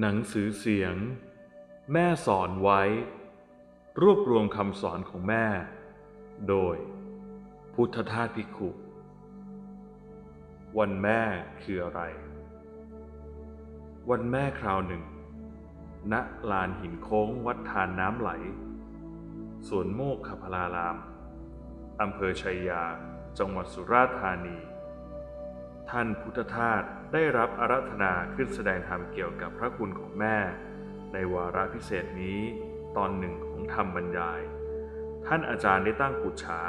หนังสือเสียง แม่สอนไว้ รวบรวมคำสอนของแม่ โดย พุทธทาสพิกขุวันแม่คืออะไร วันแม่คราวหนึ่ง ณลานหินโค้งวัดทานน้ำไหล สวนโมกขพลาราม อำเภอชัยยา จังหวัดสุราษฎร์ธานี ท่านพุทธทาส ได้รับอารัธนาขึ้นแสดงธรรมเกี่ยวกับพระคุณของแม่ ในวาระพิเศษนี้ตอนหนึ่งของธรรมบรรยาย ท่านอาจารย์ได้ตั้งปุจฉา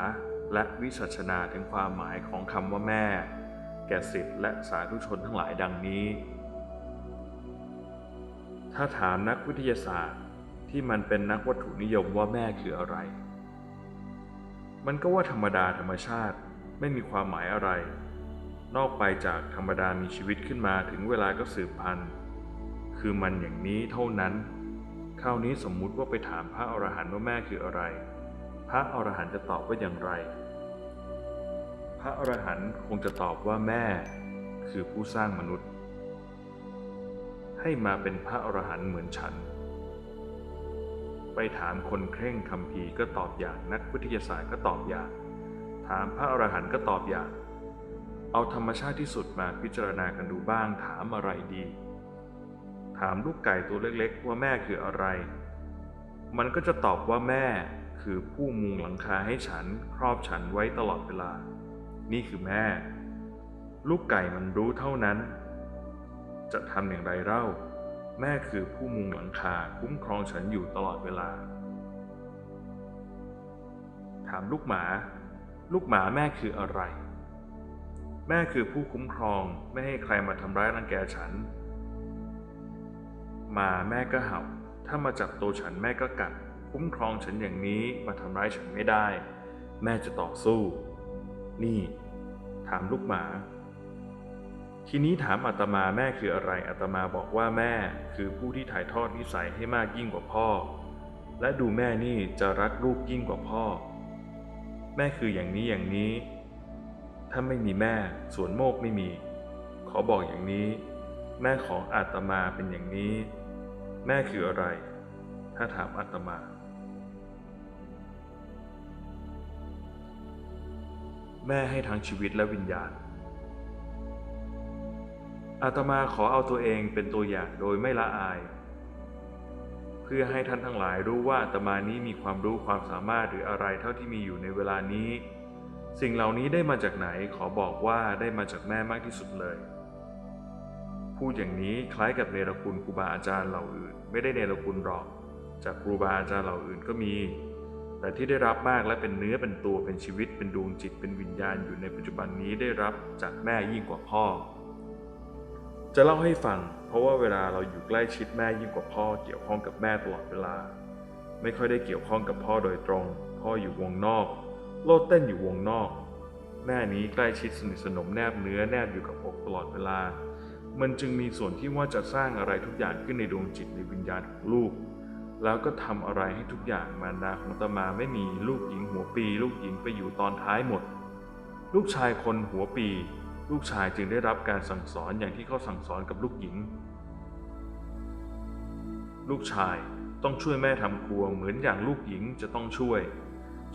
และวิสัชนาถึงความหมายของคำว่าแม่ แก่สิทธิและสาธุชนทั้งหลายดังนี้ ถ้าถามนักวิทยาศาสตร์ที่มันเป็นนักวัตถุนิยมว่าแม่คืออะไร มันก็ว่าธรรมดาธรรมชาติไม่มีความหมายอะไร นอกไปจากธรรมดามีชีวิตขึ้นมาถึงเวลาก็สืบพันธุ์คือมันอย่างนี้เท่านั้นคราวนี้สมมุติว่าไปถามพระอรหันต์ว่าแม่คืออะไร พระอรหันต์จะตอบว่าอย่างไร พระอรหันต์คงจะตอบว่าแม่คือผู้สร้างมนุษย์ ให้มาเป็นพระอรหันต์เหมือนฉัน ไปถามคนเคร่งคำพีก็ตอบอย่างนักวิทยาศาสตร์ก็ตอบอย่าง ถามพระอรหันต์ก็ตอบอย่าง เอาธรรมชาติที่สุดมาพิจารณากันดูบ้างถามอะไรดี ถามลูกไก่ตัวเล็กๆ ว่าแม่คืออะไร มันก็จะตอบว่าแม่คือผู้มุงหลังคาให้ฉันครอบฉันไว้ตลอดเวลา นี่คือแม่ ลูกไก่มันรู้เท่านั้น จะทำอย่างไรเล่า แม่คือผู้มุงหลังคาคุ้มครองฉันอยู่ตลอดเวลา ถามลูกหมา ลูกหมาแม่คืออะไร แม่คือผู้คุ้มครองไม่ให้ใครมาทำร้ายรังแกฉัน มาแม่ก็เห่า ถ้ามาจับตัวฉันแม่ก็กัด คุ้มครองฉันอย่างนี้มาทำร้ายฉันไม่ได้ แม่จะต่อสู้ นี่ ถามลูกหมา ทีนี้ถามอาตมาแม่คืออะไรอาตมาบอกว่าแม่คือผู้ที่ถ่ายทอดนิสัยให้มากยิ่งกว่าพ่อ และดูแม่นี่จะรักลูกยิ่งกว่าพ่อ แม่คืออย่างนี้อย่างนี้ ถ้าไม่มีแม่สวนโมกไม่มี ขอบอกอย่างนี้ แม่ของอาตมาเป็นอย่างนี้ แม่คืออะไร ถ้าถามอาตมา แม่ให้ทั้งชีวิตและวิญญาณ อาตมาขอเอาตัวเองเป็นตัวอย่างโดยไม่ละอาย เพื่อให้ท่านทั้งหลายรู้ว่าอาตมานี้มีความรู้ความสามารถหรืออะไรเท่าที่มีอยู่ในเวลานี้ สิ่งเหล่านี้ได้มาจากไหนขอบอกว่าได้มาจากแม่มากที่สุดเลย พูดอย่างนี้คล้ายกับเนรคุณครูบาอาจารย์เหล่าอื่น ไม่ได้เนรคุณหรอก จากครูบาอาจารย์เหล่าอื่นก็มี แต่ที่ได้รับมากและเป็นเนื้อเป็นตัวเป็นชีวิตเป็นดวงจิตเป็นวิญญาณอยู่ในปัจจุบันนี้ได้รับจากแม่ยิ่งกว่าพ่อ จะเล่าให้ฟัง เพราะว่าเวลาเราอยู่ใกล้ชิดแม่ยิ่งกว่าพ่อ เกี่ยวข้องกับแม่ตลอดเวลา ไม่ค่อยได้เกี่ยวข้องกับพ่อโดยตรง พ่ออยู่วงนอก โลดเต้นอยู่วงนอก แม่นี้ใกล้ชิดสนิทสนมแนบเนื้อแนบอยู่กับอกตลอดเวลา มันจึงมีส่วนที่ว่าจะสร้างอะไรทุกอย่างขึ้นในดวงจิตในวิญญาณของลูก แล้วก็ทำอะไรให้ทุกอย่างมารดาของตมาไม่มีลูกหญิงหัวปี ลูกหญิงไปอยู่ตอนท้ายหมด ลูกชายคนหัวปี ลูกชายจึงได้รับการสั่งสอนอย่างที่เขาสั่งสอนกับลูกหญิง ลูกชายต้องช่วยแม่ทำครัวเหมือนอย่างลูกหญิงจะต้องช่วย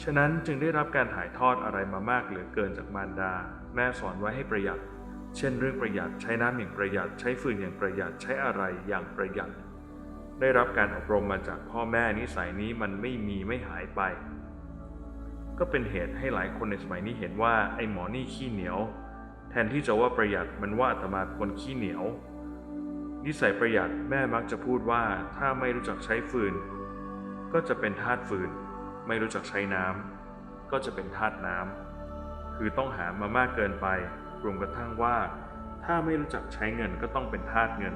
ฉะนั้นจึงได้รับการถ่ายทอดอะไรมามากเหลือเกินจากมารดา แม่สอนไว้ให้ประหยัด เช่นเรื่องประหยัดใช้น้ำอย่างประหยัด ใช้ฟืนอย่างประหยัดใช้อะไรอย่างประหยัด ได้รับการอบรมมาจากพ่อแม่นิสัยนี้มันไม่มีไม่หายไป ก็เป็นเหตุให้หลายคนในสมัยนี้เห็นว่าไอ้หมอนี่ขี้เหนียว แทนที่จะว่าประหยัดมันว่าอาตมาคนขี้เหนียว นิสัยประหยัดแม่มักจะพูดว่าถ้าไม่รู้จักใช้ฟืน ก็จะเป็นทาสฟืน ไม่รู้จักใช้น้ำก็จะเป็นทาสน้ำคือต้องหามามากเกินไปรวมกระทั่งว่า ถ้าไม่รู้จักใช้เงินก็ต้องเป็นทาสเงิน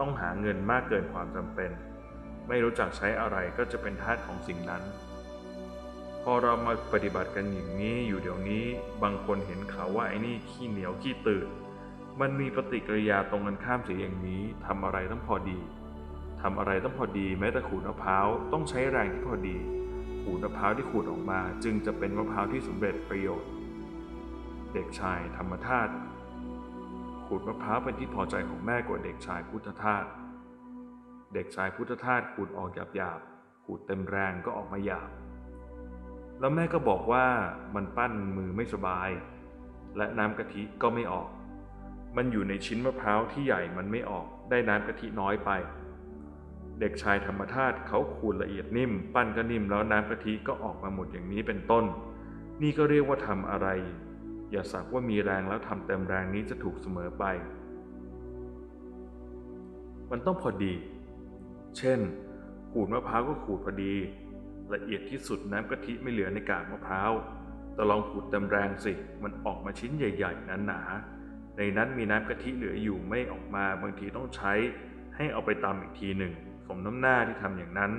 ต้องหาเงินมากเกินความจำเป็น ไม่รู้จักใช้อะไรก็จะเป็นทาสของสิ่งนั้น พอเรามาปฏิบัติกันอย่างนี้อยู่เดี๋ยวนี้ บางคนเห็นเขาว่าไอ้นี่ขี้เหนียวขี้ตื่นมันมีปฏิกิริยาตรงกันข้ามเสียอย่างนี้ทำอะไรต้องพอดีทำอะไรต้องพอดีแม้แต่ขูดมะพร้าวต้องใช้แรงที่พอดี ขูดมะพร้าวที่ขูดออกมาจึงจะเป็นมะพร้าวที่สำเร็จประโยชน์ เด็กชายธรรมธาตุขูดมะพร้าวเป็นที่พอใจของแม่กว่าเด็กชายพุทธทาสเด็กชายพุทธทาสขูดออกหยาบๆขูดเต็มแรงก็ออกมาหยาบ แล้วแม่ก็บอกว่ามันปั้นมือไม่สบาย และน้ำกะทิก็ไม่ออก มันอยู่ในชิ้นมะพร้าวที่ใหญ่มันไม่ออกได้น้ำกะทิน้อยไป เด็กชายธรรมธาตุเขาขูดละเอียดนิ่ม ปั้นก็นิ่มแล้วน้ำกะทิก็ออกมาหมดอย่างนี้เป็นต้น นี่ก็เรียกว่าทำอะไร อย่าสักว่ามีแรงแล้วทำเต็มแรงนี้จะถูกเสมอไป มันต้องพอดี เช่น ขูดมะพร้าวก็ขูดพอดี ละเอียดที่สุดน้ำกะทิไม่เหลือในกากมะพร้าวแต่ลองขูดเต็มแรงสิ มันออกมาชิ้นใหญ่ๆหนาๆในนั้นมีน้ำกะทิเหลืออยู่ไม่ออกมาบางทีต้องใช้ให้เอาไปตำอีกทีหนึ่ง สมน้ำหน้าที่ทำอย่างนั้น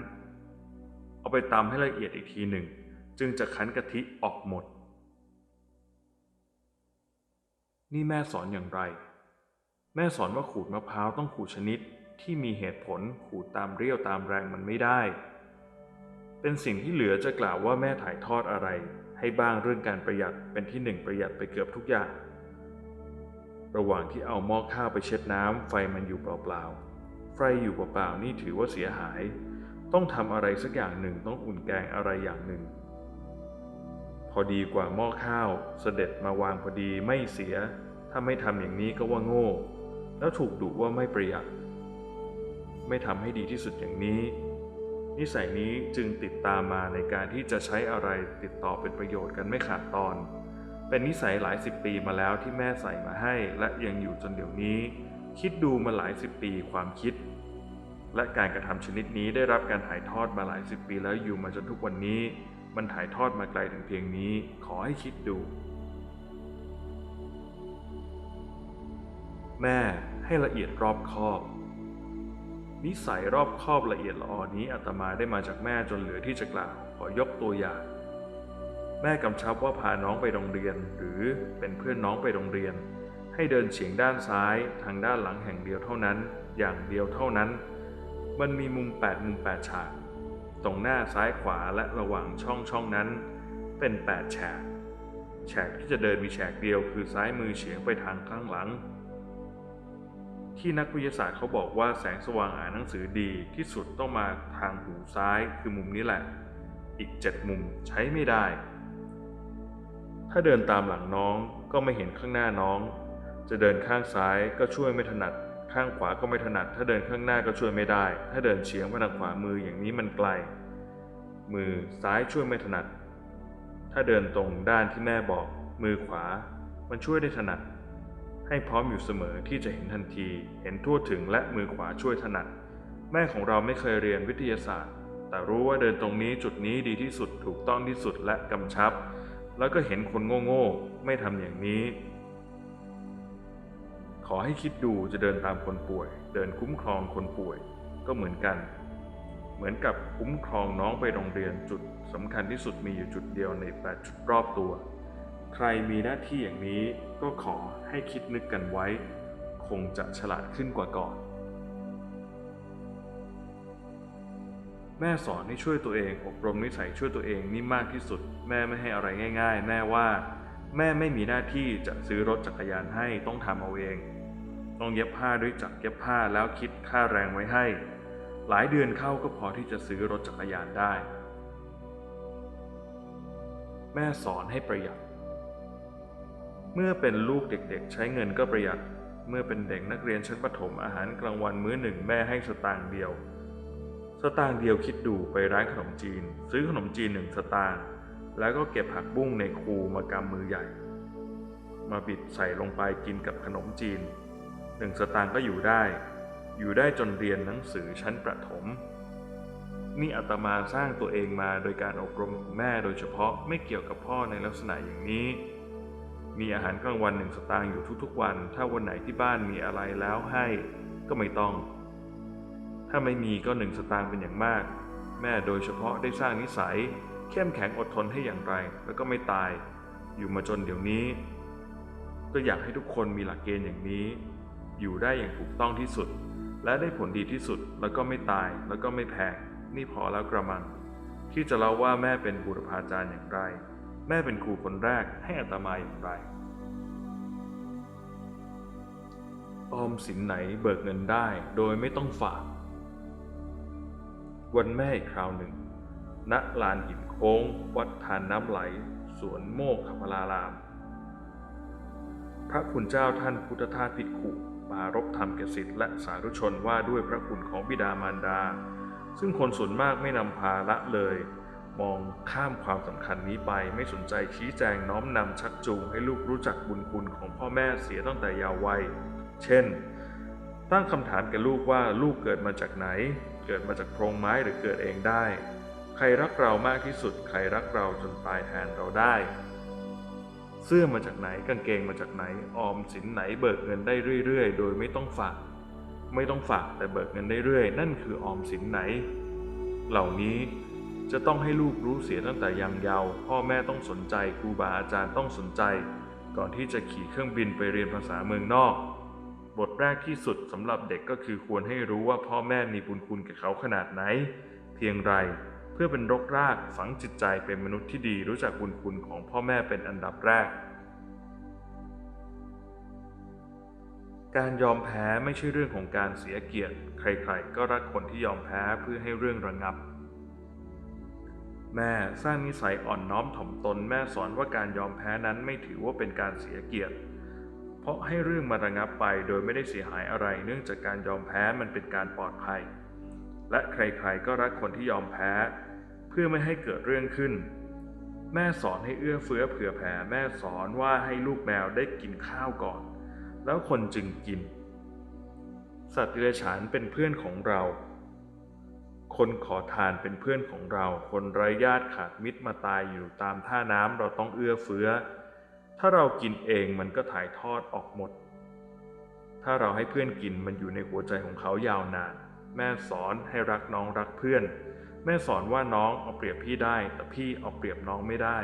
เอาไปตำให้ละเอียดอีกทีหนึ่ง จึงจะคั้นกะทิออกหมด นี่แม่สอนอย่างไร แม่สอนว่าขูดมะพร้าวต้องขูดชนิดที่มีเหตุผลขูดตามเรี่ยวตามแรงมันไม่ได้ เป็นสิ่งที่เหลือจะกล่าวว่าแม่ถ่ายทอดอะไร ให้บ้างเรื่องการประหยัดเป็นที่หนึ่งประหยัดไปเกือบทุกอย่าง ระหว่างที่เอาหม้อข้าวไปเช็ดน้ำไฟมันอยู่เปล่าๆ ไฟอยู่เปล่าๆนี่ถือว่าเสียหาย ต้องทำอะไรสักอย่างหนึ่งต้องอุ่นแกงอะไรอย่างหนึ่ง พอดีกว่าหม้อข้าวเสด็จมาวางพอดีไม่เสีย ถ้าไม่ทำอย่างนี้ก็ว่าโง่ แล้วถูกดุว่าไม่ประหยัด ไม่ทำให้ดีที่สุดอย่างนี้ นิสัยนี้จึงติดตามมาในการที่จะใช้อะไรติดต่อเป็นประโยชน์กันไม่ขาดตอน เป็นนิสัยหลายสิบปีมาแล้วที่แม่ใส่มาให้และยังอยู่จนเดี๋ยวนี้ คิดดูมาหลายสิบปีความคิด และการกระทำชนิดนี้ได้รับการถ่ายทอดมาหลายสิบปีแล้วอยู่มาจนทุกวันนี้ มันถ่ายทอดมาไกลถึงเพียงนี้ ขอให้คิดดู แม่ให้ละเอียดรอบคอบ นิสัยรอบคอบละเอียดละออนี้อาตมาได้มาจากแม่จนเหลือที่จะกล่าว ขอยกตัวอย่าง แม่กำชับว่าพาน้องไปโรงเรียน หรือเป็นเพื่อนน้องไปโรงเรียน ให้เดินเฉียงด้านซ้ายทางด้านหลังแห่งเดียวเท่านั้น อย่างเดียวเท่านั้น มันมีมุม 8 มุม 8 ฉาก ตรงหน้าซ้ายขวาและระหว่างช่องช่องนั้น เป็น8แฉกแฉกที่จะเดินมีแฉกเดียวคือซ้ายมือเฉียงไปทางข้างหลัง ที่นักวิทยาศาสตร์เขาบอกว่าแสงสว่างอ่านหนังสือดีที่สุดต้องมาทางหูซ้ายคือมุมนี้แหละ อีกเจ็ดมุมใช้ไม่ได้ ถ้าเดินตามหลังน้องก็ไม่เห็นข้างหน้าน้อง จะเดินข้างซ้ายก็ช่วยไม่ถนัด ข้างขวาก็ไม่ถนัด ถ้าเดินข้างหน้าก็ช่วยไม่ได้ ถ้าเดินเฉียงไปทางขวามืออย่างนี้มันไกล มือซ้ายช่วยไม่ถนัด ถ้าเดินตรงด้านที่แม่บอก มือขวา มันช่วยได้ถนัด ให้พร้อมอยู่เสมอที่จะเห็นทันที เห็นทั่วถึงและมือขวาช่วยถนัด แม่ของเราไม่เคยเรียนวิทยาศาสตร์ แต่รู้ว่าเดินตรงนี้จุดนี้ดีที่สุดถูกต้องที่สุดและกำชับ แล้วก็เห็นคนโง่ๆไม่ทำอย่างนี้ ขอให้คิดดูจะเดินตามคนป่วย เดินคุ้มครองคนป่วย ก็เหมือนกัน เหมือนกับคุ้มครองน้องไปโรงเรียนจุดสำคัญที่สุดมีอยู่จุดเดียวใน8จุดรอบตัว ใครมีหน้าที่อย่างนี้ก็ขอให้คิดนึกกันไว้ คงจะฉลาดขึ้นกว่าก่อน แม่สอนให้ช่วยตัวเองอบรมนิสัยช่วยตัวเองนี่มากที่สุด แม่ไม่ให้อะไรง่าย ๆ แม่ว่าแม่ไม่มีหน้าที่จะซื้อรถจักรยานให้ต้องทำเอาเอง ต้องเย็บผ้าด้วยจักรเย็บผ้าแล้วคิดค่าแรงไว้ให้ หลายเดือนเข้าก็พอที่จะซื้อรถจักรยานได้ แม่สอนให้ประหยัด เมื่อเป็นลูกเด็กๆ ใช้เงินก็ประหยัด เมื่อเป็นเด็กนักเรียนชั้นประถมอาหารกลางวันมื้อหนึ่งแม่ให้สตางค์เดียว สตางค์เดียวคิดดูไปร้านขนมจีน ซื้อขนมจีนหนึ่งสตางค์แล้วก็เก็บผักบุ้งในคูมากำมือใหญ่ มาบิดใส่ลงไปกินกับขนมจีน หนึ่งสตางค์ก็อยู่ได้ อยู่ได้จนเรียนหนังสือชั้นประถม นี่อาตมาสร้างตัวเองมาโดยการอบรมของแม่โดยเฉพาะไม่เกี่ยวกับพ่อในลักษณะอย่างนี้ มีอาหารกลางวันหนึ่งสตางค์อยู่ทุกๆวัน ถ้าวันไหนที่บ้านมีอะไรแล้วให้ก็ไม่ต้อง ถ้าไม่มีก็หนึ่งสตางค์เป็นอย่างมาก แม่โดยเฉพาะได้สร้างนิสัย เข้มแข็งอดทนให้อย่างไร แล้วก็ไม่ตาย อยู่มาจนเดี๋ยวนี้ ก็อยากให้ทุกคนมีหลักเกณฑ์อย่างนี้ อยู่ได้อย่างถูกต้องที่สุด และได้ผลดีที่สุดแล้วก็ไม่ตายแล้วก็ไม่แพงนี่พอแล้วกระมัง ที่จะเล่าว่าแม่เป็นบุรพาจารย์อย่างไร แม่เป็นครูคนแรกให้อัตมาอย่างไรออมสินไหนเบิกเงินได้โดยไม่ต้องฝาก วันแม่อีกคราวหนึ่ง ณลานหินโค้ง วัดทานน้ำไหล สวนโมกขพลาราม พระคุณเจ้าท่านพุทธทาสภิกขุ ปารบธรรมแก่สิทธิและสาธุชนว่าด้วยพระคุณของบิดามารดา ซึ่งคนส่วนมากไม่นำพาละเลย มองข้ามความสำคัญนี้ไปไม่สนใจชี้แจงน้อมนำชักจูงให้ลูกรู้จักบุญคุณของพ่อแม่เสียตั้งแต่ยาววัย เช่น ตั้งคำถามแก่ลูกว่าลูกเกิดมาจากไหน เกิดมาจากโพรงไม้หรือเกิดเองได้ ใครรักเรามากที่สุด ใครรักเราจนตายแทนเราได้ เสื้อมาจากไหนกางเกงมาจากไหน ออมสินไหนเบิกเงินได้เรื่อยๆ โดยไม่ต้องฝาก ไม่ต้องฝากแต่เบิกเงินได้เรื่อยนั่นคือออมสินไหน เหล่านี้จะต้องให้ลูกรู้เสียตั้งแต่ยังเยาว์พ่อแม่ต้องสนใจครูบาอาจารย์ต้องสนใจ ก่อนที่จะขี่เครื่องบินไปเรียนภาษาเมืองนอก บทแรกที่สุดสำหรับเด็กก็คือควรให้รู้ว่าพ่อแม่มีบุญคุณกับเขาขนาดไหน เพียงไร เพื่อเป็นรกรากฝังจิตใจเป็นมนุษย์ที่ดีรู้จักบุญคุณของพ่อแม่เป็นอันดับแรก การยอมแพ้ไม่ใช่เรื่องของการเสียเกียรติ ใครๆ ก็รักคนที่ยอมแพ้เพื่อให้เรื่องระงับ แม่สร้างนิสัยอ่อนน้อมถ่อมตนแม่สอนว่าการยอมแพ้นั้นไม่ถือว่าเป็นการเสียเกียรติเพราะให้เรื่องมาระงับไปโดยไม่ได้เสียหายอะไร เนื่องจากการยอมแพ้มันเป็นการปลอดภัย และใครๆก็รักคนที่ยอมแพ้ เพื่อไม่ให้เกิดเรื่องขึ้น แม่สอนให้เอื้อเฟื้อเผื่อแผ่แม่สอนว่าให้ลูกแมวได้กินข้าวก่อน แล้วคนจึงกิน สัตว์เดิเรกชันเป็นเพื่อนของเรา คนขอทานเป็นเพื่อนของเรา คนไร้ญาติขาดมิตรมาตายอยู่ตามท่าน้ำเราต้องเอื้อเฟื้อ ถ้าเรากินเองมันก็ถ่ายทอดออกหมด ถ้าเราให้เพื่อนกินมันอยู่ในหัวใจของเขายาวนาน แม่สอนให้รักน้องรักเพื่อน แม่สอนว่าน้องเอาเปรียบพี่ได้ แต่พี่เอาเปรียบน้องไม่ได้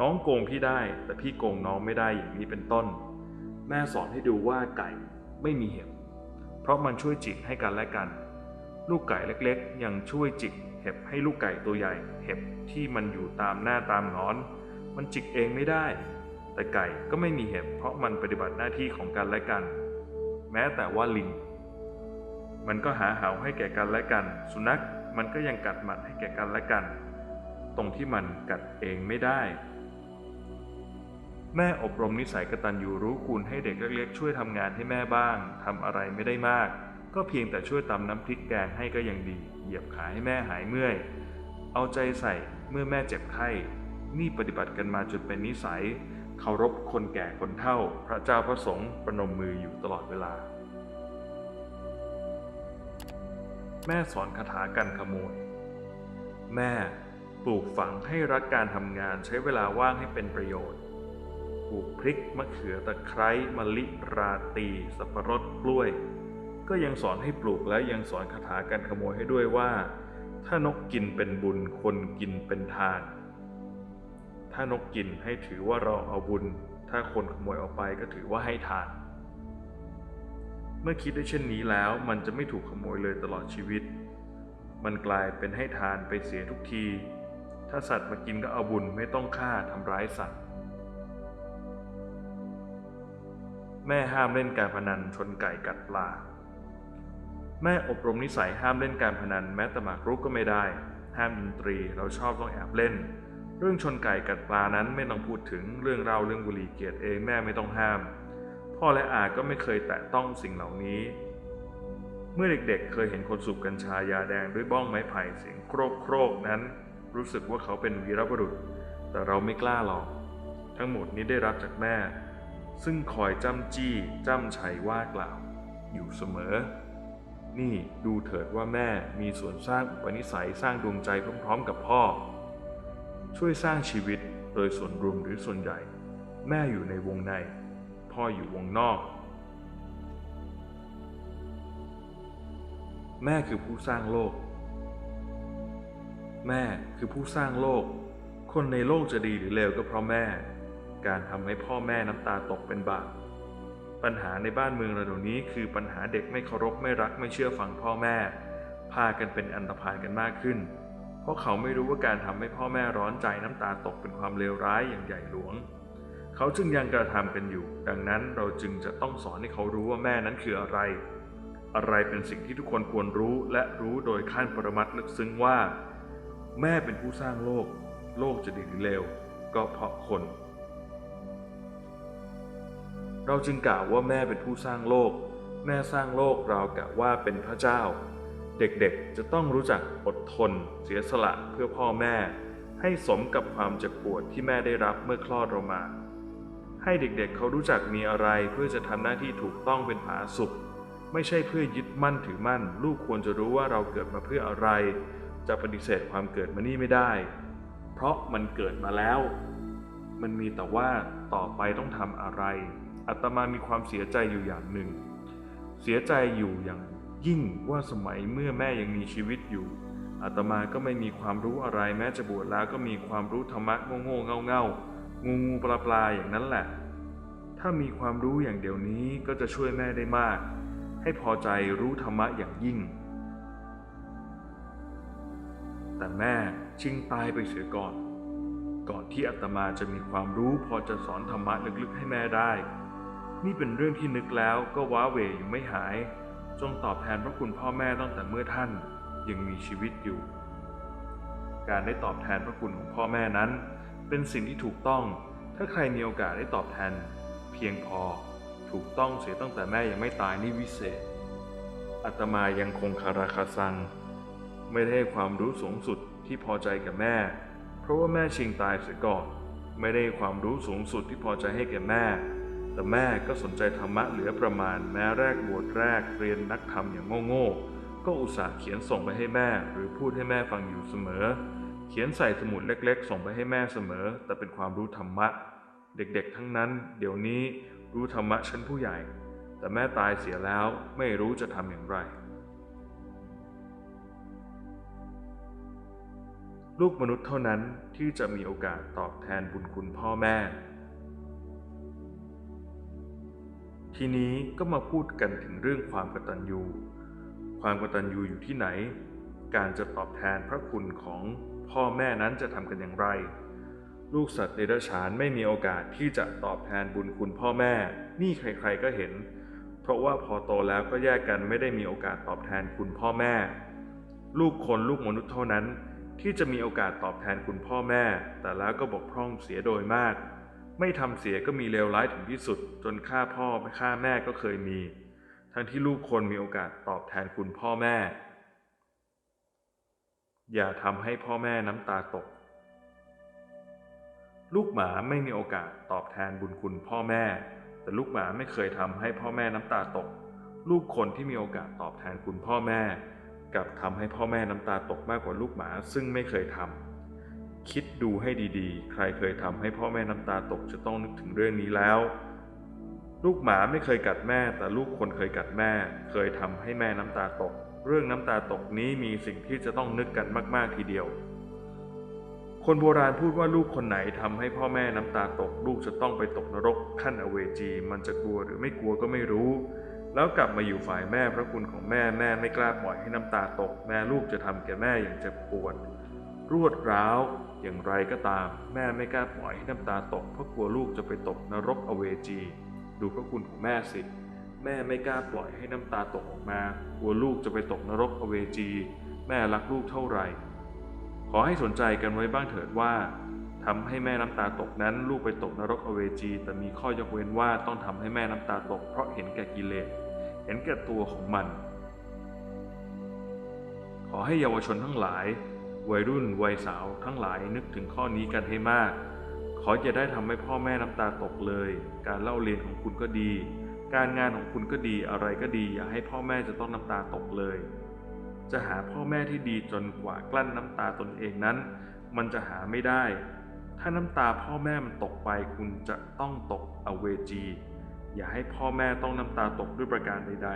น้องโกงพี่ได้ แต่พี่โกงน้องไม่ได้อย่างนี้เป็นต้น แม่สอนให้ดูว่าไก่ไม่มีเห็บ เพราะมันช่วยจิกให้กันและกัน ลูกไก่เล็กๆ ยังช่วยจิกเห็บให้ลูกไก่ตัวใหญ่ เห็บที่มันอยู่ตามหน้าตามงอน มันจิกเองไม่ได้ แต่ไก่ก็ไม่มีเห็บ เพราะมันปฏิบัติหน้าที่ของกันและกัน แม้แต่ว่าลิง มันก็หาเห่าให้แก่กันและกัน สุนัขมันก็ยังกัดหมัดให้แก่กันและกัน ตรงที่มันกัดเองไม่ได้ แม่อบรมนิสัยกตัญญูรู้คุณให้เด็กเล็กๆ ช่วยทำงานให้แม่บ้างทำอะไรไม่ได้มาก ก็เพียงแต่ช่วยตำน้ำพริกแกงให้ก็ยังดี เหยียบขาให้แม่หายเมื่อย เอาใจใส่เมื่อแม่เจ็บไข้ นี่ปฏิบัติกันมาจนเป็นนิสัยเคารพคนแก่คนเฒ่า พระเจ้าพระสงฆ์ประนมมืออยู่ตลอดเวลา แม่สอนคาถากันขโมย แม่ปลูกฝังให้รักการทำงานใช้เวลาว่างให้เป็นประโยชน์ ปลูกพริกมะเขือตะไคร้มะลิราตีสับปะรดกล้วย ก็ยังสอนให้ปลูกและยังสอนคาถาการขโมยให้ด้วยว่า ถ้านกกินเป็นบุญคนกินเป็นทาน ถ้านกกินให้ถือว่าเราเอาบุญ ถ้าคนขโมยออกไปก็ถือว่าให้ทาน มื่อคิดได้เช่นนี้แล้ว มันจะไม่ถูกขโมยเลยตลอดชีวิต มันกลายเป็นให้ทานไปเสียทุกที ถ้าสัตว์มากินก็เอาบุญไม่ต้องฆ่าทำร้ายสัตว์ แม่ห้ามเล่นการพนันชนไก่กัดปลา แม่อบรมนิสัยห้ามเล่นการพนันแม้แต่หมากรุกก็ไม่ได้ ห้ามดนตรีเราชอบต้องแอบเล่น เรื่องชนไก่กัดปลานั้นไม่ต้องพูดถึงเรื่องเราเรื่องบุหรี่เกียรติเองแม่ไม่ต้องห้าม พ่อและอาก็ไม่เคยแตะต้องสิ่งเหล่านี้ เมื่อเด็กๆ เคยเห็นคนสูบกัญชายาแดงด้วยบ้องไม้ไผ่เสียงโครกโครกนั้น รู้สึกว่าเขาเป็นวีรบุรุษ แต่เราไม่กล้าหรอก ทั้งหมดนี้ได้รับจากแม่ ซึ่งคอยจ้ำจี้จ้ำชัยว่ากล่าว อยู่เสมอ นี่ดูเถิดว่าแม่มีส่วนสร้างอุปนิสัยสร้างดวงใจพร้อมๆ กับพ่อ ช่วยสร้างชีวิตโดยส่วนรวมหรือส่วนใหญ่ แม่อยู่ในวงใน พ่ออยู่วงนอก แม่คือผู้สร้างโลก แม่คือผู้สร้างโลก คนในโลกจะดีหรือเลวก็เพราะแม่ การทำให้พ่อแม่น้ำตาตกเป็นบาปปัญหาในบ้านเมืองราเดี๋ยวนี้คือปัญหาเด็กไม่เคารพไม่รักไม่เชื่อฟังพ่อแม่ พากันเป็นอันตรพานกันมากขึ้น เพราะเขาไม่รู้ว่าการทำให้พ่อแม่ร้อนใจน้ำตาตกเป็นความเลวร้ายอย่างใหญ่หลวง เขาจึงยังกระทำกันอยู่ ดังนั้นเราจึงจะต้องสอนให้เขารู้ว่าแม่นั้นคืออะไร อะไรเป็นสิ่งที่ทุกคนควรรู้และรู้โดยขั้นปรมัตลึกซึ้งว่า แม่เป็นผู้สร้างโลก โลกจะดีหรือเลวก็เพราะคน เราจึงกล่าวว่าแม่เป็นผู้สร้างโลก แม่สร้างโลกเรากะว่าเป็นพระเจ้า เด็กๆจะต้องรู้จักอดทน เสียสละเพื่อพ่อแม่ ให้สมกับความเจ็บปวดที่แม่ได้รับเมื่อคลอดเรามา ให้เด็กๆเเขารู้จักมีอะไรเพื่อจะทำหน้าที่ถูกต้องเป็นผาสุข ไม่ใช่เพื่อยึดมั่นถือมั่น ลูกควรจะรู้ว่าเราเกิดมาเพื่ออะไร จะปฏิเสธความเกิดมานี่ไม่ได้ เพราะมันเกิดมาแล้ว มันมีแต่ว่าต่อไปต้องทำอะไรอาตมามีความเสียใจอยู่อย่างหนึ่ง เสียใจอยู่อย่างยิ่งว่าสมัยเมื่อแม่ยังมีชีวิตอยู่อาตมาก็ไม่มีความรู้อะไรแม้จะบวชแล้วก็มีความรู้ธรรมะโง่โง่เง่าเงูงูปลาปลาอย่างนั้นแหละ ถ้ามีความรู้อย่างเดียวนี้ก็จะช่วยแม่ได้มาก ให้พอใจรู้ธรรมะอย่างยิ่ง แต่แม่ชิงตายไปเสียก่อน ก่อนที่อาตมาจะมีความรู้พอจะสอนธรรมะลึกๆให้แม่ได้ นี่เป็นเรื่องที่นึกแล้วก็ว้าเหวอยู่ไม่หาย จงตอบแทนพระคุณพ่อแม่ตั้งแต่เมื่อท่านยังมีชีวิตอยู่ การได้ตอบแทนพระคุณของพ่อแม่นั้น เป็นสิ่งที่ถูกต้อง ถ้าใครมีโอกาสได้ตอบแทน เพียงพอถูกต้องเสียตั้งแต่แม่ยังไม่ตายนี่วิเศษอาตมายังคงคาราคาซัง ไม่ได้ให้ความรู้สูงสุดที่พอใจกับแม่ เพราะว่าแม่ชิงตายเสียก่อน ไม่ได้ให้ความรู้สูงสุดที่พอใจให้แก่แม่ แต่แม่ก็สนใจธรรมะเหลือประมาณแม้แรกบวชแรกเรียนนักธรรมอย่างโง่ๆก็อุตส่าห์เขียนส่งไปให้แม่หรือพูดให้แม่ฟังอยู่เสมอ เขียนใส่สมุดเล็กๆ ส่งไปให้แม่เสมอ แต่เป็นความรู้ธรรมะ เด็กๆ ทั้งนั้น เดี๋ยวนี้รู้ธรรมะชั้นผู้ใหญ่ แต่แม่ตายเสียแล้วไม่รู้จะทำอย่างไร ลูกมนุษย์เท่านั้นที่จะมีโอกาสตอบแทนบุญคุณพ่อแม่ ทีนี้ก็มาพูดกันถึงเรื่องความกตัญญู ความกตัญญูอยู่ที่ไหน การจะตอบแทนพระคุณของ พ่อแม่นั้นจะทำกันอย่างไร ลูกสัตว์เดรัจฉานไม่มีโอกาสที่จะตอบแทนบุญคุณพ่อแม่ นี่ใครๆก็เห็น เพราะว่าพอโตแล้วก็แยกกันไม่ได้มีโอกาสตอบแทนคุณพ่อแม่ ลูกคนลูกมนุษย์เท่านั้น ที่จะมีโอกาสตอบแทนคุณพ่อแม่ แต่แล้วก็บกพร่องเสียโดยมาก ไม่ทำเสียก็มีเลวร้ายถึงที่สุด จนฆ่าพ่อฆ่าแม่ก็เคยมี ทั้งที่ลูกคนมีโอกาสตอบแทนคุณพ่อแม่ อย่าทำให้พ่อแม่น้ำตาตก ลูกหมาไม่มีโอกาสตอบแทนบุญคุณพ่อแม่ แต่ลูกหมาไม่เคยทำให้พ่อแม่น้ำตาตก ลูกคนที่มีโอกาสตอบแทนคุณพ่อแม่กลับทำให้พ่อแม่น้ำตาตกมากกว่าลูกหมาซึ่งไม่เคยทำคิดดูให้ดีๆ ใครเคยทำให้พ่อแม่น้ำตาตกจะต้องนึกถึงเรื่องนี้แล้ว ลูกหมาไม่เคยกัดแม่ แต่ลูกคนเคยกัดแม่ เคยทำให้แม่น้ำตาตก เรื่องน้ำตาตกนี้มีสิ่งที่จะต้องนึกกันมากๆทีเดียว คนโบราณพูดว่าลูกคนไหนทำให้พ่อแม่น้ำตาตก ลูกจะต้องไปตกนรกขั้นอเวจี มันจะกลัวหรือไม่กลัวก็ไม่รู้ แล้วกลับมาอยู่ฝ่ายแม่พระคุณของแม่แม่ไม่กล้าปล่อยให้น้ำตาตก แม่ลูกจะทำแก่แม่อย่างเจ็บปวดรวดร้าวอย่างไรก็ตาม แม่ไม่กล้าปล่อยให้น้ำตาตกเพราะกลัวลูกจะไปตกนรกอเวจี ดูพระคุณของแม่สิ แม่ไม่กล้าปล่อยให้น้ำตาตกออกมากลัวลูกจะไปตกนรกอเวจี แม่รักลูกเท่าไหร่ ขอให้สนใจกันไว้บ้างเถิดว่าทำให้แม่น้ำตาตกนั้น ลูกไปตกนรกอเวจี แต่มีข้อยกเว้นว่าต้องทำให้แม่น้ำตาตก เพราะเห็นแก่กิเลสเห็นแก่ตัวของมัน ขอให้เยาวชนทั้งหลาย วัยรุ่นวัยสาวทั้งหลายนึกถึงข้อนี้กันให้มาก ขออย่าได้ทำให้พ่อแม่น้ำตาตกเลย การเล่าเรียนของคุณก็ดี การงานของคุณก็ดีอะไรก็ดี อย่าให้พ่อแม่จะต้องน้ำตาตกเลย จะหาพ่อแม่ที่ดีจนกว่ากลั้นน้ำตาตนเองนั้น มันจะหาไม่ได้ ถ้าน้ำตาพ่อแม่มันตกไป คุณจะต้องตกอเวจี อย่าให้พ่อแม่ต้องน้ำตาตกด้วยประการใด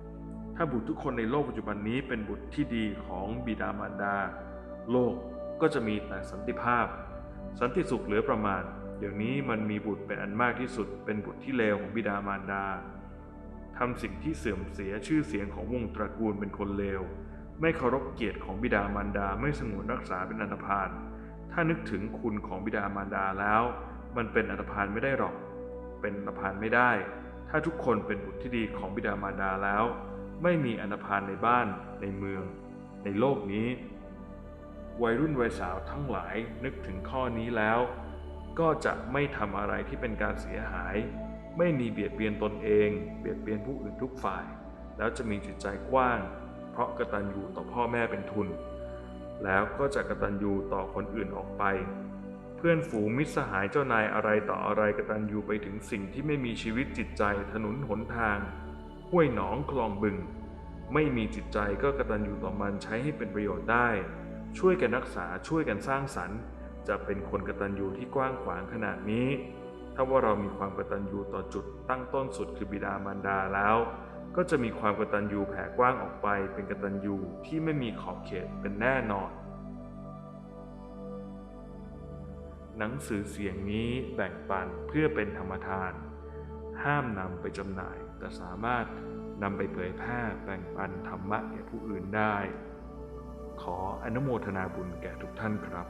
ๆ ถ้าบุตรทุกคนในโลกปัจจุบันนี้เป็นบุตรที่ดีของบิดามารดา โลกก็จะมีแต่สันติภาพ สันติสุขเหลือประมาณ เดี๋ยวนี้มันมีบุตรเป็นอันมากที่สุด เป็นบุตรที่เลวของบิดามารดาทำสิ่งที่เสื่อมเสียชื่อเสียงของวงตระกูลเป็นคนเลว ไม่เคารพเกียรติของบิดามารดาไม่สงวนรักษาเป็นอันธพาลถ้านึกถึงคุณของบิดามารดาแล้ว มันเป็นอันธพาลไม่ได้หรอก เป็นอันธพาลไม่ได้ ถ้าทุกคนเป็นบุตรที่ดีของบิดามารดาแล้ว ไม่มีอันาพานในบ้าน ในเมือง ในโลกนี้ วัยรุ่นวัยสาวทั้งหลายนึกถึงข้อนี้แล้ว ก็จะไม่ทำอะไรที่เป็นการเสียหาย ไม่มีเบียดเบียนตนเอง เบียดเบียนผู้อื่นทุกฝ่าย แล้วจะมีจิตใจกว้าง เพราะกะตัญญูต่อพ่อแม่เป็นทุน แล้วก็จะกะตัญญูต่อคนอื่นออกไป เพื่อนฝูงมิตรสหายเจ้านายอะไรต่ออะไรกะตัญญูไปถึงสิ่งที่ไม่มีชีวิตจิตใจถนนหนทาง ห้วยหนองคลองบึง ไม่มีจิตใจก็กะตัญญูต่อมันใช้ให้เป็นประโยชน์ได้ ช่วยกันรักษาช่วยกันสร้างสรรค์ จะเป็นคนกตัญญูที่กว้างขวางขนาดนี้ ถ้าว่าเรามีความกตัญญูต่อจุดตั้งต้นสุดคือบิดามารดาแล้ว ก็จะมีความกตัญญูแผ่กว้างออกไป เป็นกตัญญูที่ไม่มีขอบเขตเป็นแน่นอน หนังสือเสียงนี้แบ่งปันเพื่อเป็นธรรมทาน ห้ามนำไปจำหน่าย แต่สามารถนำไปเผยแพร่แบ่งปันธรรมะแก่ผู้อื่นได้ ขออนุโมทนาบุญแก่ทุกท่านครับ